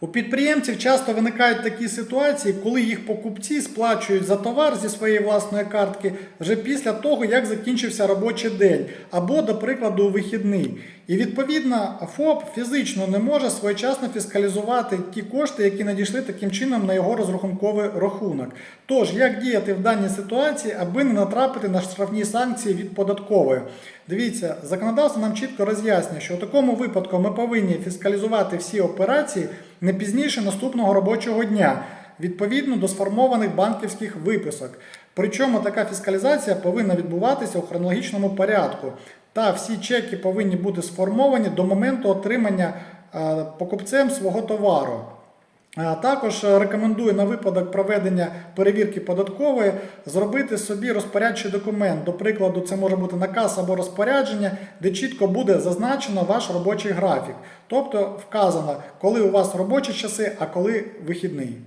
У підприємців часто виникають такі ситуації, коли їх покупці сплачують за товар зі своєї власної картки вже після того, як закінчився робочий день, або, до прикладу, у вихідний. І відповідно ФОП фізично не може своєчасно фіскалізувати ті кошти, які надійшли таким чином на його розрахунковий рахунок. Тож, як діяти в даній ситуації, аби не натрапити на штрафні санкції від податкової? Дивіться, законодавство нам чітко роз'яснює, що у такому випадку ми повинні фіскалізувати всі операції не пізніше наступного робочого дня, відповідно до сформованих банківських виписок. Причому така фіскалізація повинна відбуватися у хронологічному порядку. Та всі чеки повинні бути сформовані до моменту отримання е, покупцем свого товару. Також е, рекомендую на випадок проведення перевірки податкової зробити собі розпорядчий документ. До прикладу, це може бути наказ або розпорядження, де чітко буде зазначено ваш робочий графік. Тобто вказано, коли у вас робочі часи, а коли вихідний.